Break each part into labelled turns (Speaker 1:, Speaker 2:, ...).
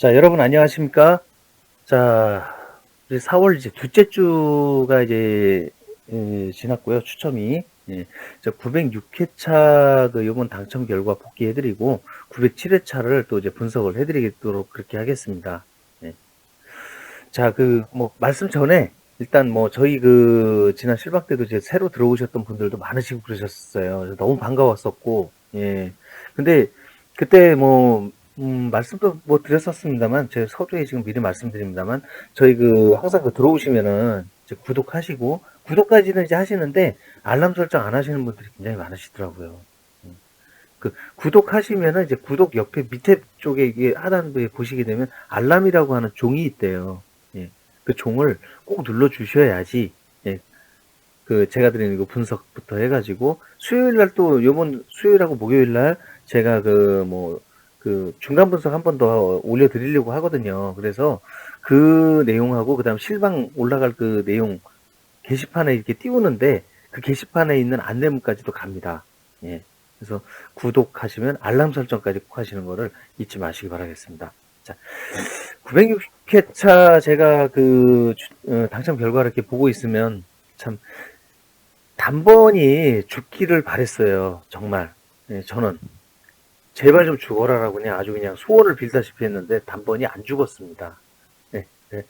Speaker 1: 자, 여러분 안녕하십니까? 자, 우리 4월 이제 둘째 주가 이제 예, 지났고요. 추첨이. 예, 906회차 그 요번 당첨 결과 복귀해드리고 907회차를 또 이제 분석을 해드리도록 그렇게 하겠습니다. 예. 자, 그 뭐 말씀 전에 일단 뭐 저희 그 지난 실박 때도 이제 새로 들어오셨던 분들도 많으시고 그러셨어요. 너무 반가웠었고, 예. 근데 그때 뭐 음, 말씀도 뭐 드렸었습니다만, 제가 서두에 지금 미리 말씀드립니다만, 저희 그, 항상 그 들어오시면은, 이제 구독하시고, 구독까지는 이제 하시는데, 알람 설정 안 하시는 분들이 굉장히 많으시더라고요. 음. 그, 구독하시면은, 이제 구독 옆에 밑에 쪽에 이게 하단부에 보시게 되면, 알람이라고 하는 종이 있대요. 예. 그 종을 꼭 눌러주셔야지, 예. 그, 제가 드리는 그 분석부터 해가지고, 수요일 날 또, 요번 수요일하고 목요일 날, 제가 그, 뭐, 그 중간 분석 한 번 더 올려드리려고 하거든요. 그래서 그 내용하고 그다음 실방 올라갈 그 내용 게시판에 이렇게 띄우는데 그 게시판에 있는 안내문까지도 갑니다. 예. 그래서 구독하시면 알람 설정까지 꼭 하시는 거를 잊지 마시기 바라겠습니다. 자, 960회차 제가 그 어, 당첨 결과를 이렇게 보고 있으면 참 단번이 죽기를 바랬어요. 정말. 예, 저는. 제발 좀 죽어라라고 그냥 아주 그냥 소원을 빌다시피 했는데 단번이 안 죽었습니다. 네.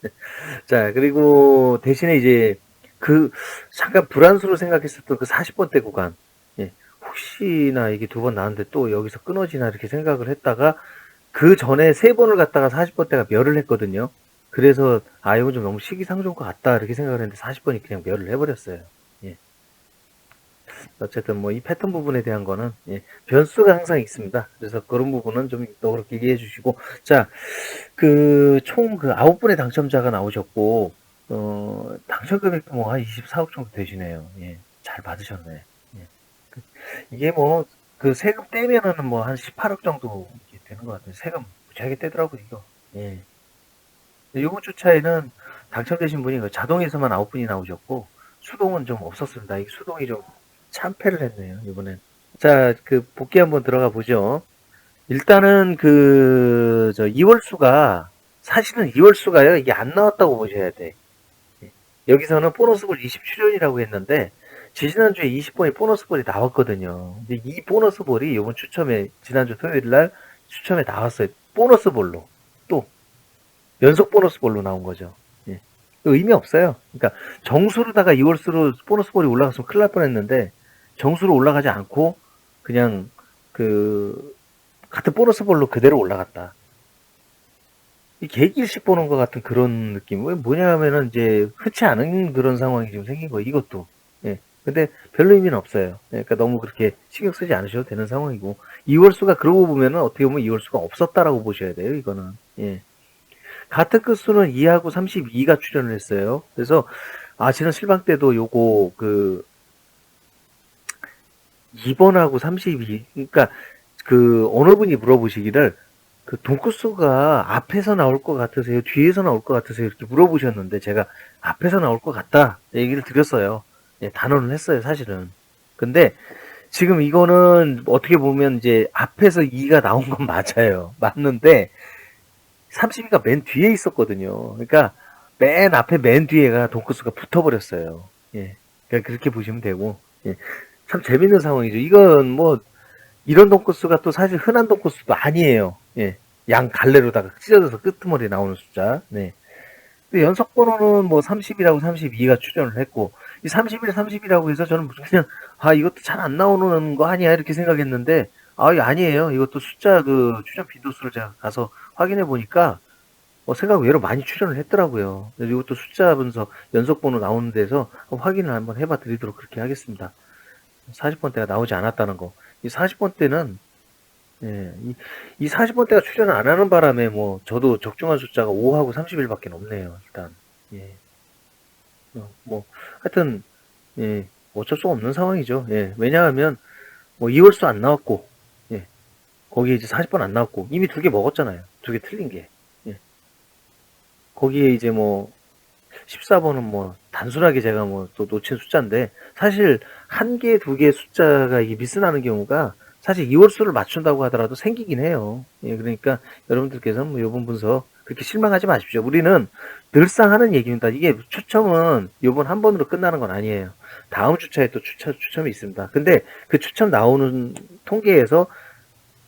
Speaker 1: 자, 그리고 대신에 이제 그 잠깐 불안수로 생각했었던 그 40번대 구간. 예. 혹시나 이게 두 번 나왔는데 또 여기서 끊어지나 이렇게 생각을 했다가 그 전에 세 번을 갔다가 40번대가 멸을 했거든요. 그래서 아 이건 좀 너무 시기상조인 것 같다 이렇게 생각을 했는데 40번이 그냥 멸을 해버렸어요. 어쨌든 뭐 이 패턴 부분에 대한 거는 예, 변수가 항상 있습니다. 그래서 그런 부분은 좀또 그렇게 이해해 주시고 자그 총그 아홉 분의 당첨자가 나오셨고 어 당첨 금액도 뭐 한 24억 정도 되시네요. 예, 잘 받으셨네. 예. 그, 이게 뭐 그 세금 떼면은 뭐 한 18억 정도 되는 것 같아요. 세금 무지하게 떼더라고요 이거. 예. 요번 주 차에는 당첨되신 분이 그 자동에서만 아홉 분이 나오셨고 수동은 좀 없었습니다. 이 수동이 좀 참패를 했네요, 이번엔. 자, 그, 복귀 한번 들어가 보죠. 일단은 그, 저, 2월수가, 사실은 2월수가요, 이게 안 나왔다고 보셔야 돼. 예. 여기서는 보너스볼 20출연이라고 했는데, 지난주에 20번이 보너스볼이 나왔거든요. 근데 이 보너스볼이 이번 추첨에, 지난주 토요일 날 추첨에 나왔어요. 보너스볼로. 또, 연속 보너스볼로 나온 거죠. 예. 의미 없어요. 그러니까 정수로다가 2월수로 보너스볼이 올라갔으면 큰일 날 뻔했는데 정수로 올라가지 않고 그냥 그 같은 보너스 볼로 그대로 올라갔다. 이 개길씩 보는 것 같은 그런 느낌. 왜 뭐냐 하면은 이제 흔치 않은 그런 상황이 지금 생긴 거예요. 이것도. 예. 근데 별로 의미는 없어요. 예, 그러니까 너무 그렇게 신경 쓰지 않으셔도 되는 상황이고. 2월수가 그러고 보면은 어떻게 보면 2월수가 없었다라고 보셔야 돼요. 이거는. 예. 같은 끝수는 2하고 32가 출연을 했어요. 그래서 아 지난 실방 때도 요거 그 2번하고 32. 그러니까 그 어느 분이 물어보시기를 그 돈코스가 앞에서 나올 것 같으세요? 뒤에서 나올 것 같으세요? 이렇게 물어보셨는데 제가 앞에서 나올 것 같다 얘기를 드렸어요. 예, 단언을 했어요, 사실은. 근데 지금 이거는 어떻게 보면 이제 앞에서 2가 나온 건 맞아요. 맞는데 32가 맨 뒤에 있었거든요. 그러니까 맨 앞에 맨 뒤에가 돈코스가 붙어버렸어요. 예. 그러니까 그렇게 보시면 되고. 예. 참 재밌는 상황이죠. 이건 뭐 이런 돈코스가 또 사실 흔한 돈코스도 아니에요. 예. 양 갈래로다가 찢어져서 끄트머리 나오는 숫자. 네. 연속 번호는 뭐 30이라고 32가 출연을 했고 이 31, 30이라고 해서 저는 무슨 그냥 아 이것도 잘 안 나오는 거 아니야 이렇게 생각했는데 아 아니에요. 이것도 숫자 그 출연 빈도수를 제가 가서 확인해 보니까 어, 생각 외로 많이 출연을 했더라고요. 이것도 숫자 분석 연속 번호 나오는 데서 확인을 한번 해봐 드리도록 그렇게 하겠습니다. 40번대가 나오지 않았다는 거. 이 40번대는 예, 이, 이 40번대가 출연을 안 하는 바람에 뭐 저도 적중한 숫자가 5하고 31밖에 없네요. 일단 예. 어, 뭐 하여튼 예, 어쩔 수 없는 상황이죠. 예, 왜냐하면 뭐 2월수 안 나왔고 예, 거기에 이제 40번 안 나왔고 이미 두 개 먹었잖아요. 두 개 틀린 게. 예. 거기에 이제 뭐 14번은 뭐 단순하게 제가 뭐 또 놓친 숫자인데 사실 한 개, 두개 숫자가 이게 미스나는 경우가 사실 이월수를 맞춘다고 하더라도 생기긴 해요. 예, 그러니까 여러분들께서는 뭐 요번 분석 그렇게 실망하지 마십시오. 우리는 늘상 하는 얘기입니다. 이게 추첨은 요번 한 번으로 끝나는 건 아니에요. 다음 주차에 또 추첨, 추첨이 있습니다. 근데 그 추첨 나오는 통계에서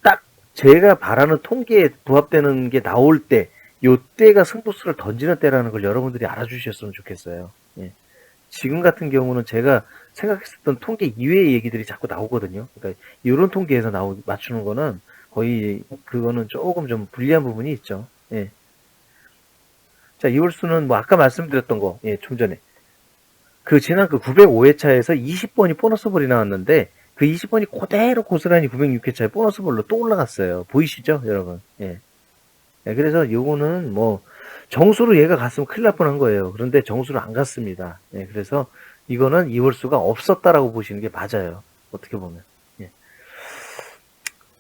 Speaker 1: 딱 제가 바라는 통계에 부합되는 게 나올 때, 요 때가 승부수를 던지는 때라는 걸 여러분들이 알아주셨으면 좋겠어요. 예. 지금 같은 경우는 제가 생각했었던 통계 이외의 얘기들이 자꾸 나오거든요. 그러니까 이런 통계에서 나오 맞추는 거는 거의 그거는 조금 좀 불리한 부분이 있죠. 예. 자, 이월수는 뭐 아까 말씀드렸던 거, 예, 좀 전에 그 지난 그 905회차에서 20번이 보너스 볼이 나왔는데 그 20번이 그대로 고스란히 906회차에 보너스 볼로 또 올라갔어요. 보이시죠, 여러분? 예. 예, 그래서 요거는 뭐 정수로 얘가 갔으면 큰일 날 뻔한 거예요. 그런데 정수로 안 갔습니다. 예, 그래서 이거는 이월수가 없었다라고 보시는 게 맞아요. 어떻게 보면. 예.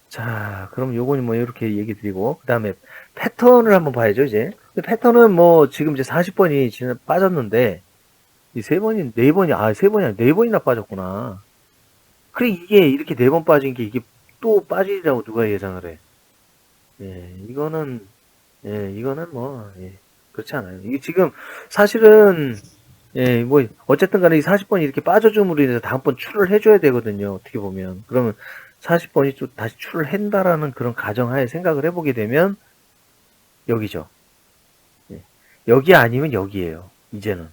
Speaker 1: 자, 그럼 요거는 뭐 이렇게 얘기 드리고 그 다음에 패턴을 한번 봐야죠, 이제. 패턴은 뭐 지금 이제 40번이 지금 빠졌는데 이 세 번이 네 번이 아 세 번이 아니라 네 번이나 빠졌구나. 그래 이게 이렇게 네 번 빠진 게 이게 또 빠지리라고 누가 예상을 해? 예, 이거는 예, 이거는 뭐 예, 그렇지 않아요. 이게 지금 사실은 예, 뭐 어쨌든 간에 이 40번이 이렇게 빠져줌으로 인해서 다음번 출을 해줘야 되거든요. 어떻게 보면 그러면 40번이 또 다시 출을 한다라는 그런 가정하에 생각을 해보게 되면 여기죠. 예, 여기 아니면 여기에요. 이제는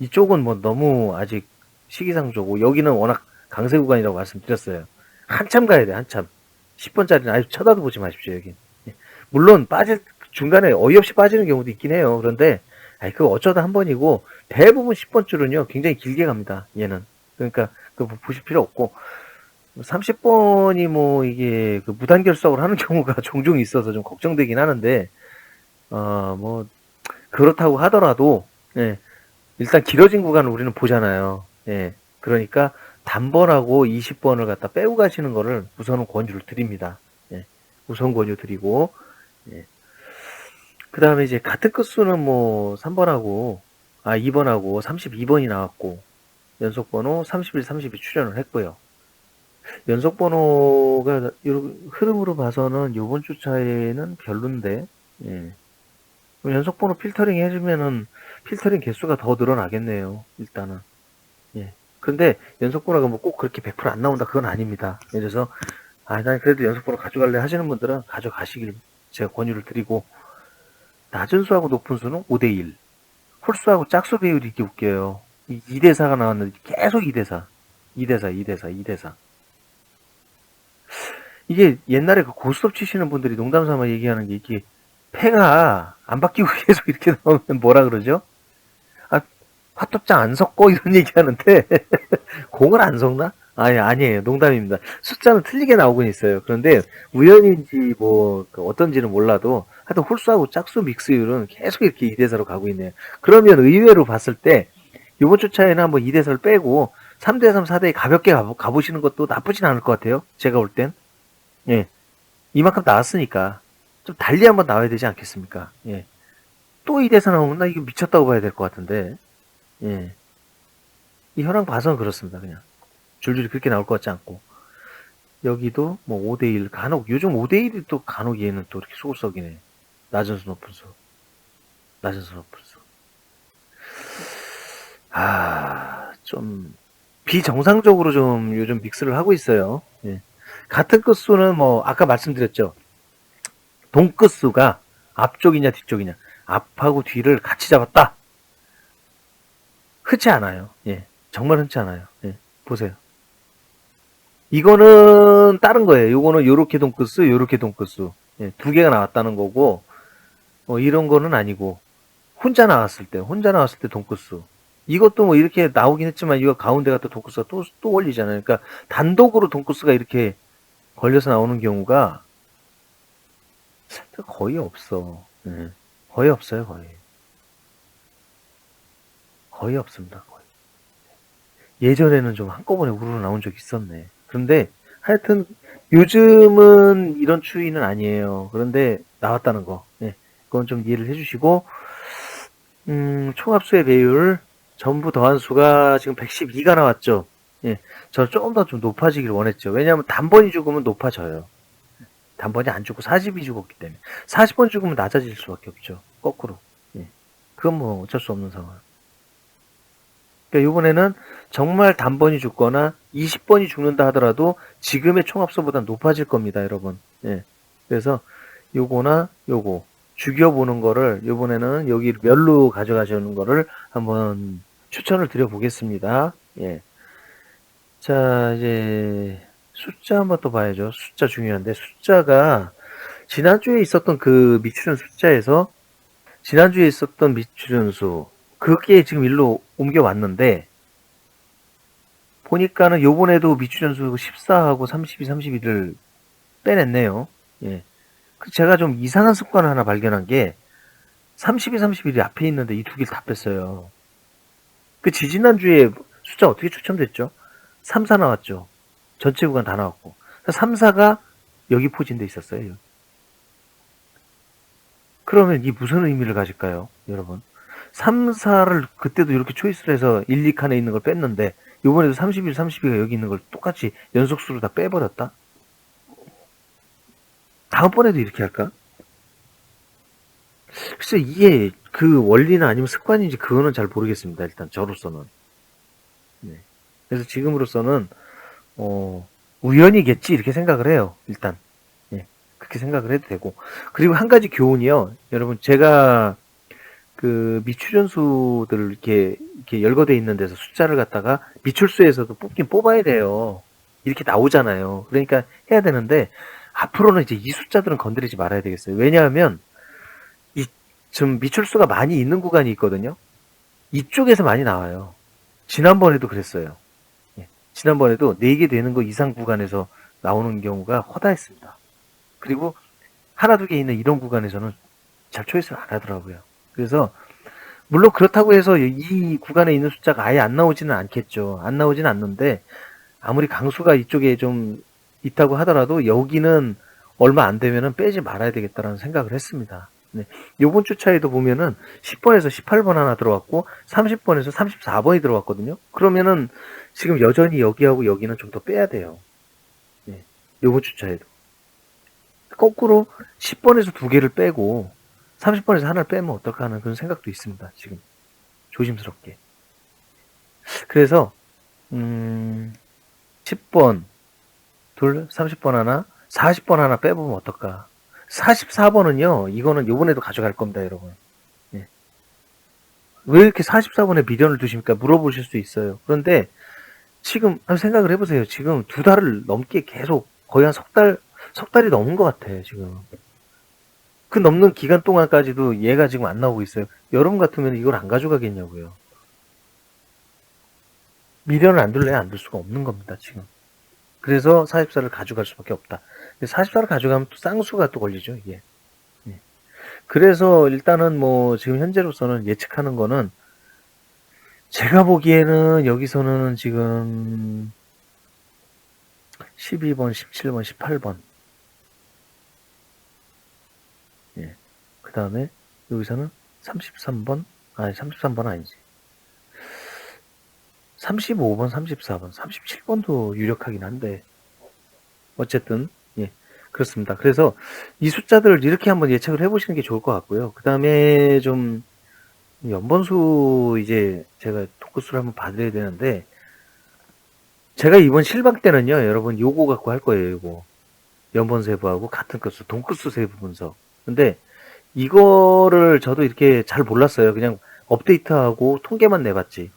Speaker 1: 이쪽은 뭐 너무 아직 시기상조고 여기는 워낙 강세 구간이라고 말씀드렸어요. 한참 가야 돼, 한참. 10번짜리는 아주 쳐다도 보지 마십시오, 여기. 예. 물론 빠질 중간에 어이없이 빠지는 경우도 있긴 해요. 그런데 아이 그거 어쩌다 한 번이고 대부분 10번 줄은요 굉장히 길게 갑니다. 얘는 그러니까 그 보실 필요 없고 30번이 뭐 이게 그 무단 결석을 하는 경우가 종종 있어서 좀 걱정되긴 하는데 어 뭐 그렇다고 하더라도 예, 일단 길어진 구간을 우리는 보잖아요. 예, 그러니까 단번하고 20번을 갖다 빼고 가시는 거를 우선은 권유를 드립니다. 예, 우선 권유 드리고 예. 그 다음에 이제 같은 끝수는 뭐 3번하고 아 2번하고 32번이 나왔고 연속 번호 31, 32 출연을 했고요. 연속 번호가 흐름으로 봐서는 요번 주 차에는 별론데 예. 연속 번호 필터링 해주면은 필터링 개수가 더 늘어나겠네요. 일단은 예. 근데 연속 번호가 뭐 꼭 그렇게 100%안 나온다 그건 아닙니다. 그래서 아, 난 그래도 연속 번호 가져갈래 하시는 분들은 가져가시길 제가 권유를 드리고 낮은 수하고 높은 수는 5대1 홀수하고 짝수 비율이 이렇게 웃겨요. 이 2대4가 나왔는데 계속 2대4 2대4 2대4 2대4 이게 옛날에 그 고스톱 치시는 분들이 농담 삼아 얘기하는 게 이게 패가 안 바뀌고 계속 이렇게 나오면 뭐라 그러죠? 아, 화톱장 안 섞고 이런 얘기 하는데, 공을 안 섞나? 아니, 아니에요. 농담입니다. 숫자는 틀리게 나오곤 있어요. 그런데 우연인지 뭐, 그 어떤지는 몰라도 하여튼 홀수하고 짝수 믹스율은 계속 이렇게 2대4로 가고 있네요. 그러면 의외로 봤을 때, 이번 주 차에는 한번 2대4를 빼고 3대3, 4대2 가볍게 가보, 가보시는 것도 나쁘진 않을 것 같아요. 제가 볼 땐. 예. 이만큼 나왔으니까. 좀 달리 한번 나와야 되지 않겠습니까? 예. 또이 대사 나오면 나 이거 미쳤다고 봐야 될 것 같은데. 예. 이 현황 봐서는 그렇습니다, 그냥. 줄줄이 그렇게 나올 것 같지 않고. 여기도 뭐 5대1, 간혹, 요즘 5대1이 또 간혹 얘는 또 이렇게 소속이네. 낮은 수, 높은 수. 낮은 수, 높은 수. 아, 좀, 비정상적으로 좀 요즘 믹스를 하고 있어요. 예. 같은 끝수는 뭐, 아까 말씀드렸죠. 동끝수가 앞쪽이냐 뒤쪽이냐 앞하고 뒤를 같이 잡았다 흔치 않아요 예 정말 흔치 않아요 예 보세요 이거는 다른 거예요 요거는 요렇게 동끝수 요렇게 동끝수 예, 두 개가 나왔다는 거고 어, 이런 거는 아니고 혼자 나왔을 때 혼자 나왔을 때 동끝수 이것도 뭐 이렇게 나오긴 했지만 이거 가운데가 또 동끝수가 또, 또 올리잖아요 그러니까 단독으로 동끝수가 이렇게 걸려서 나오는 경우가 거의 없어. 네. 거의 없어요, 거의. 거의 없습니다, 거의. 예전에는 좀 한꺼번에 우르르 나온 적이 있었네. 그런데 하여튼 요즘은 이런 추위는 아니에요. 그런데 나왔다는 거. 네. 그건 좀 이해를 해주시고, 음, 총합수의 배율 전부 더한 수가 지금 112가 나왔죠. 예, 저 조금 더 좀 높아지기를 원했죠. 왜냐하면 단번이 죽으면 높아져요. 단번이 안 죽고 40이 죽었기 때문에 40번 죽으면 낮아질 수 밖에 없죠. 거꾸로. 예. 그건 뭐 어쩔 수 없는 상황. 그러니까 이번에는 정말 단번이 죽거나 20번이 죽는다 하더라도 지금의 총합수보다 높아질 겁니다, 여러분. 예. 그래서 요거나 요거 죽여보는 거를 이번에는 여기 멸로 가져가시는 거를 한번 추천을 드려보겠습니다. 예. 자, 이제 숫자 한번 또 봐야죠. 숫자 중요한데 숫자가 지난주에 있었던 그 미추련 숫자에서 지난주에 있었던 미추련 수 그게 지금 일로 옮겨왔는데 보니까는 요번에도 미추련 수 14하고 32, 32를 빼냈네요. 예. 그 제가 좀 이상한 습관을 하나 발견한 게 32, 31이 앞에 있는데 이 두 개를 다 뺐어요. 그 지지난주에 숫자 어떻게 추첨됐죠? 3, 4 나왔죠. 전체 구간 다 나왔고. 3, 4가 여기 포진돼 있었어요. 여기. 그러면 이 무슨 의미를 가질까요? 여러분. 3, 4를 그때도 이렇게 초이스를 해서 1, 2칸에 있는 걸 뺐는데 이번에도 31, 32가 여기 있는 걸 똑같이 연속수로 다 빼버렸다? 다음번에도 이렇게 할까? 글쎄 이게 그 원리는 아니면 습관인지 그거는 잘 모르겠습니다. 일단 저로서는. 네. 그래서 지금으로서는 어, 우연이겠지 이렇게 생각을 해요. 일단. 예. 그렇게 생각을 해도 되고. 그리고 한 가지 교훈이요. 여러분 제가 그 미출연수들을 이렇게 이렇게 열거돼 있는 데서 숫자를 갖다가 미출수에서도 뽑긴 뽑아야 돼요. 이렇게 나오잖아요. 그러니까 해야 되는데 앞으로는 이제 이 숫자들은 건드리지 말아야 되겠어요. 왜냐하면 이좀 미출수가 많이 있는 구간이 있거든요. 이쪽에서 많이 나와요. 지난번에도 그랬어요. 예, 지난번에도 4개 되는 거 이상 구간에서 나오는 경우가 허다했습니다. 그리고 하나 두 개 있는 이런 구간에서는 잘 초이스를 안 하더라고요. 그래서 물론 그렇다고 해서 이 구간에 있는 숫자가 아예 안 나오지는 않겠죠. 안 나오지는 않는데 아무리 강수가 이쪽에 좀 있다고 하더라도 여기는 얼마 안 되면은 빼지 말아야 되겠다라는 생각을 했습니다. 네. 요번 주 차에도 보면은 10번에서 18번 하나 들어왔고 30번에서 34번이 들어왔거든요. 그러면은 지금 여전히 여기하고 여기는 좀 더 빼야 돼요. 네. 요번 주 차에도. 거꾸로 10번에서 두 개를 빼고 30번에서 하나를 빼면 어떨까 하는 그런 생각도 있습니다. 지금. 조심스럽게. 그래서 음 10번 둘 30번 하나 40번 하나 빼보면 어떨까 44번은요 이거는 요번에도 가져갈 겁니다 여러분 예. 왜 이렇게 44번에 미련을 두십니까 물어보실 수 있어요 그런데 지금 한번 생각을 해보세요 지금 두 달을 넘게 계속 거의 한 석 달 석 달이 넘은 것 같아요 지금 그 넘는 기간 동안까지도 얘가 지금 안 나오고 있어요 여러분 같으면 이걸 안 가져가겠냐고요 미련을 안 둘래야 안 둘 수가 없는 겁니다 지금 그래서 44를 가져갈 수밖에 없다. 44를 가져가면 또 쌍수가 또 걸리죠, 이게. 예. 그래서 일단은 뭐 지금 현재로서는 예측하는 거는 제가 보기에는 여기서는 지금 12번, 17번, 18번. 그 다음에 여기서는 33번, 아니 33번 아니지. 35번, 34번, 37번도 유력하긴 한데 어쨌든 예 그렇습니다. 그래서 이 숫자들을 이렇게 한번 예측을 해보시는 게 좋을 것 같고요. 그 다음에 좀 연번수 이제 제가 독구수를 한번 봐드려야 되는데 제가 이번 실방 때는요, 여러분 요거 갖고 할 거예요. 요거 연번 세부하고 같은 끝수, 동끝수 세부 분석. 근데 이거를 저도 이렇게 잘 몰랐어요. 그냥 업데이트하고 통계만 내봤지.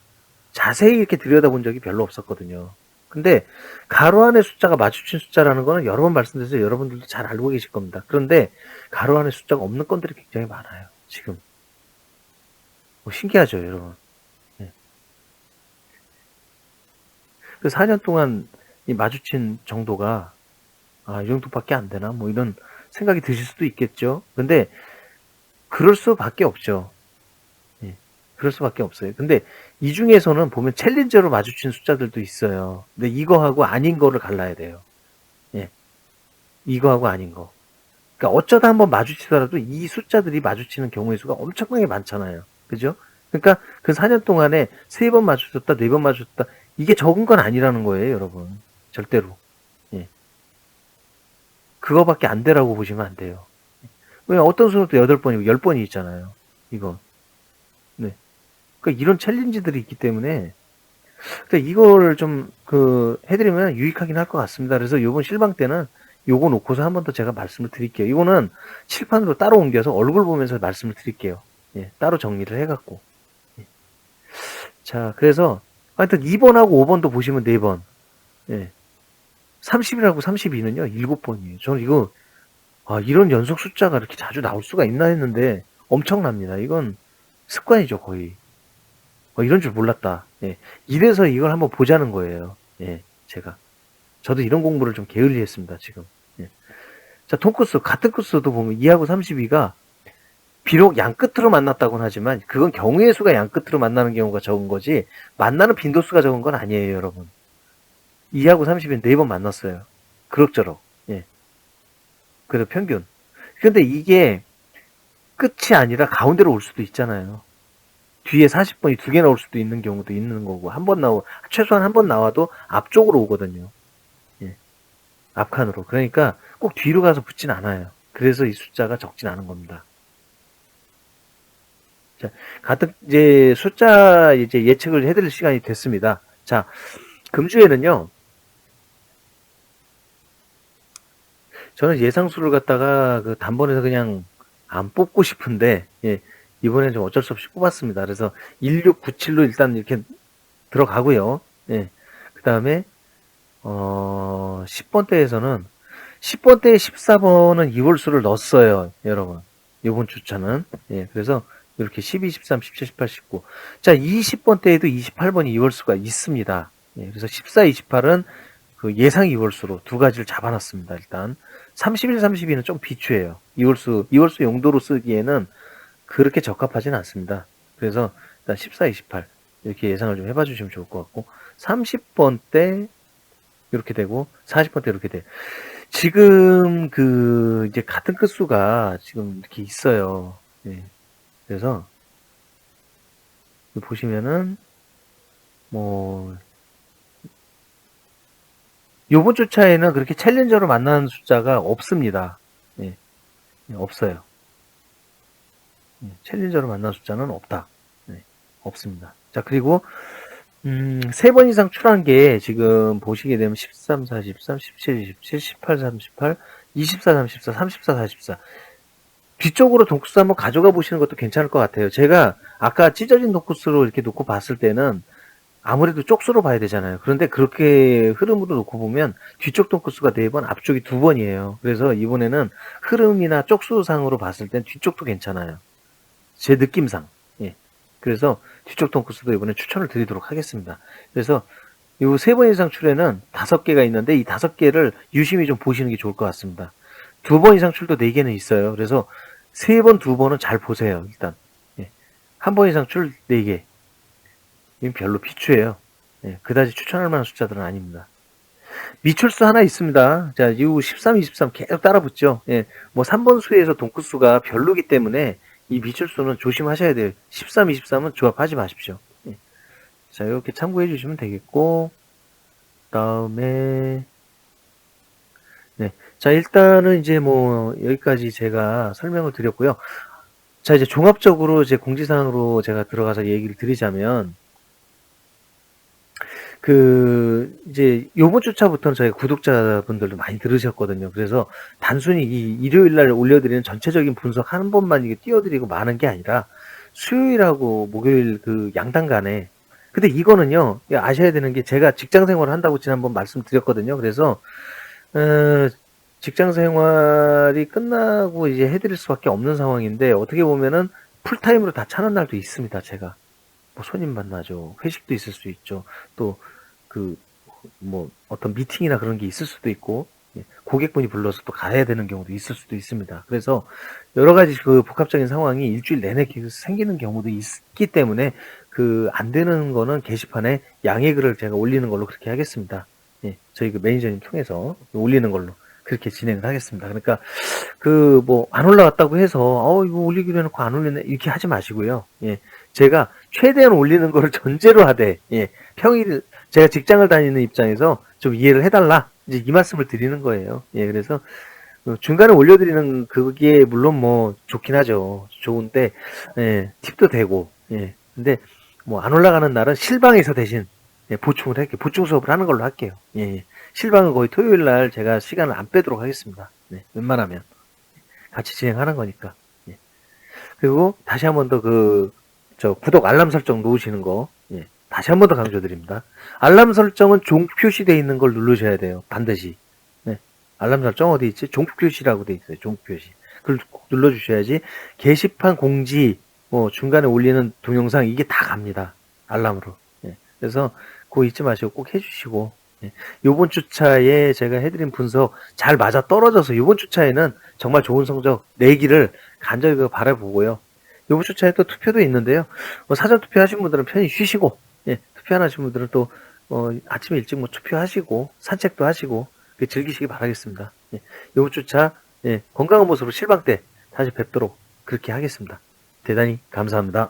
Speaker 1: 자세히 이렇게 들여다본 적이 별로 없었거든요. 근데 가로 안의 숫자가 마주친 숫자라는 거는 여러 번 말씀드려서 여러분들도 잘 알고 계실 겁니다. 그런데 가로 안에 숫자가 없는 건들이 굉장히 많아요. 지금. 뭐 신기하죠, 여러분. 네. 그 4년 동안 이 마주친 정도가 아, 이 정도밖에 안 되나? 뭐 이런 생각이 드실 수도 있겠죠. 근데 그럴 수밖에 없죠. 예, 그럴 수밖에 없어요. 근데 이 중에서는 보면 챌린저로 마주친 숫자들도 있어요. 근데 이거하고 아닌 거를 갈라야 돼요. 예. 이거하고 아닌 거. 그러니까 어쩌다 한번 마주치더라도 이 숫자들이 마주치는 경우의 수가 엄청나게 많잖아요. 그죠? 그러니까 그 4년 동안에 세 번 마주쳤다, 네 번 마주쳤다, 이게 적은 건 아니라는 거예요, 여러분. 절대로. 예. 그거밖에 안 되라고 보시면 안 돼요. 왜 어떤 또 8번이고 10번이 있잖아요. 이거. 네. 그러니까 이런 챌린지들이 있기 때문에 근데 이걸 좀 그 해드리면 유익하긴 할 것 같습니다. 그래서 요번 실방 때는 요거 놓고서 한 번 더 제가 말씀을 드릴게요. 이거는 칠판으로 따로 옮겨서 얼굴 보면서 말씀을 드릴게요. 예, 따로 정리를 해갖고. 예. 자, 그래서 하여튼 2번하고 5번도 보시면 4번. 예. 30이라고 32는요, 7번이에요. 저는 이거, 아, 이런 연속 숫자가 이렇게 자주 나올 수가 있나 했는데 엄청납니다. 이건 습관이죠, 거의. 어, 이런 줄 몰랐다. 예. 이래서 이걸 한번 보자는 거예요. 예, 제가. 저도 이런 공부를 좀 게을리 했습니다, 지금. 예. 자, 통코스, 같은 코스도 보면 2하고 32가 비록 양 끝으로 만났다고는 하지만 그건 경우의 수가 양 끝으로 만나는 경우가 적은 거지 만나는 빈도수가 적은 건 아니에요, 여러분. 2하고 30은 4번 만났어요. 그럭저럭. 예. 그래도 평균. 근데 이게 끝이 아니라 가운데로 올 수도 있잖아요. 뒤에 40번이 두 개 나올 수도 있는 경우도 있는 거고 한 번 나오 최소한 한 번 나와도 앞쪽으로 오거든요. 예. 앞칸으로. 그러니까 꼭 뒤로 가서 붙진 않아요. 그래서 이 숫자가 적진 않은 겁니다. 자, 가뜩 이제 숫자 이제 예측을 해드릴 시간이 됐습니다. 자, 금주에는요. 저는 예상수를 갖다가 그 단번에서 그냥 안 뽑고 싶은데 예, 이번엔 좀 어쩔 수 없이 뽑았습니다. 그래서 1697로 일단 이렇게 들어가고요. 예. 그 다음에 어 10번대에서는 10번대 14번은 2월수를 넣었어요, 여러분. 이번 주차는. 예. 그래서 이렇게 12, 13, 17, 18, 19. 자, 20번대에도 28번이 2월수가 있습니다. 예. 그래서 14, 28은 그 예상 2월수로 두 가지를 잡아놨습니다, 일단. 31, 32는 좀 비추해요. 2월수, 2월수 용도로 쓰기에는 그렇게 적합하진 않습니다. 그래서 일단 14, 28 이렇게 예상을 좀 해봐 주시면 좋을 것 같고 30번 때 이렇게 되고 40번 때 이렇게 돼. 지금 그 이제 같은 끝수가 지금 이렇게 있어요. 네. 그래서 보시면은 뭐 요번 주 차에는 그렇게 챌린저로 만나는 숫자가 없습니다. 네. 네, 없어요. 네, 챌린저로 만난 숫자는 없다. 네, 없습니다. 자, 그리고, 음, 세 번 이상 출한 게 지금 보시게 되면 13, 43, 17, 27, 18, 38, 24, 34, 34, 44. 뒤쪽으로 동쿠스 한번 가져가 보시는 것도 괜찮을 것 같아요. 제가 아까 찢어진 동쿠스로 이렇게 놓고 봤을 때는 아무래도 쪽수로 봐야 되잖아요. 그런데 그렇게 흐름으로 놓고 보면 뒤쪽 동쿠스가 4번, 앞쪽이 2번이에요. 그래서 이번에는 흐름이나 쪽수상으로 봤을 땐 뒤쪽도 괜찮아요. 제 느낌상. 예. 그래서 뒤쪽 통코스도 이번에 추천을 드리도록 하겠습니다. 그래서 요세번 이상 출에는 다섯 개가 있는데 이 다섯 개를 유심히 좀 보시는 게 좋을 것 같습니다. 두번 이상 출도 네 개는 있어요. 그래서 세 번, 두 번은 잘 보세요. 일단 예. 한번 이상 출네 개. 이건 별로 비추해요. 예. 그다지 추천할 만한 숫자들은 아닙니다. 미출수 하나 있습니다. 자, 이후 13, 23 계속 따라 붙죠. 예. 뭐 3번 수에서 동크수가 별로기 때문에 이 미출수는 조심하셔야 돼요. 13, 23은 조합하지 마십시오. 예. 자, 이렇게 참고해 주시면 되겠고, 다음에, 네. 자, 일단은 이제 뭐, 여기까지 제가 설명을 드렸고요. 자, 이제 종합적으로 이제 공지사항으로 제가 들어가서 얘기를 드리자면, 그 이제 요번 주차부터는 저희 구독자분들도 많이 들으셨거든요. 그래서 단순히 이 일요일 날 올려드리는 전체적인 분석 한 번만 이게 띄워드리고 마는 게 아니라 수요일하고 목요일 그 양단간에 근데 이거는요 아셔야 되는 게 제가 직장 생활을 한다고 지난번 말씀드렸거든요. 그래서 어, 직장 생활이 끝나고 이제 해드릴 수밖에 없는 상황인데 어떻게 보면은 풀타임으로 다 차는 날도 있습니다. 제가 뭐 손님 만나죠. 회식도 있을 수 있죠. 또 그 뭐 어떤 미팅이나 그런 게 있을 수도 있고 예, 고객분이 불러서 또 가야 되는 경우도 있을 수도 있습니다. 그래서 여러 가지 그 복합적인 상황이 일주일 내내 계속 생기는 경우도 있기 때문에 그 안 되는 거는 게시판에 양해 글을 제가 올리는 걸로 그렇게 하겠습니다. 예, 저희 그 매니저님 통해서 올리는 걸로 그렇게 진행을 하겠습니다. 그러니까 그 뭐 안 올라왔다고 해서 어 이거 올리기로 해놓고 안 올리네 이렇게 하지 마시고요. 예, 제가 최대한 올리는 거를 전제로 하되 예, 평일 제가 직장을 다니는 입장에서 좀 이해를 해달라. 이제 이 말씀을 드리는 거예요. 예, 그래서 어, 중간에 올려드리는 그게 물론 뭐 좋긴 하죠. 좋은데, 예, 팁도 되고, 예. 근데 뭐 안 올라가는 날은 실방에서 대신 예, 보충을 할게요. 보충 수업을 하는 걸로 할게요. 예, 예. 실방은 거의 토요일 날 제가 시간을 안 빼도록 하겠습니다. 네, 웬만하면. 같이 진행하는 거니까. 예. 그리고 다시 한 번 더 그, 저 구독 알람 설정 놓으시는 거, 예. 다시 한 번 더 강조드립니다. 알람 설정은 종 표시되어 있는 걸 누르셔야 돼요. 반드시. 네. 알람 설정 어디 있지? 종 표시라고 돼 있어요. 종 표시. 그걸 꼭 눌러주셔야지. 게시판 공지, 뭐 중간에 올리는 동영상 이게 다 갑니다. 알람으로. 예. 그래서 그거 잊지 마시고 꼭 해주시고. 예. 요번 주차에 제가 해드린 분석 잘 맞아 떨어져서 요번 주차에는 정말 좋은 성적 내기를 간절히 그 바라보고요. 요번 주차에 또 투표도 있는데요. 뭐 사전 투표 하신 분들은 편히 쉬시고, 예, 투표 안 하신 분들은 또, 어, 아침에 일찍 뭐 투표하시고, 산책도 하시고, 그 즐기시기 바라겠습니다. 예, 요번 주차, 예, 건강한 모습으로 실방 때 다시 뵙도록 그렇게 하겠습니다. 대단히 감사합니다.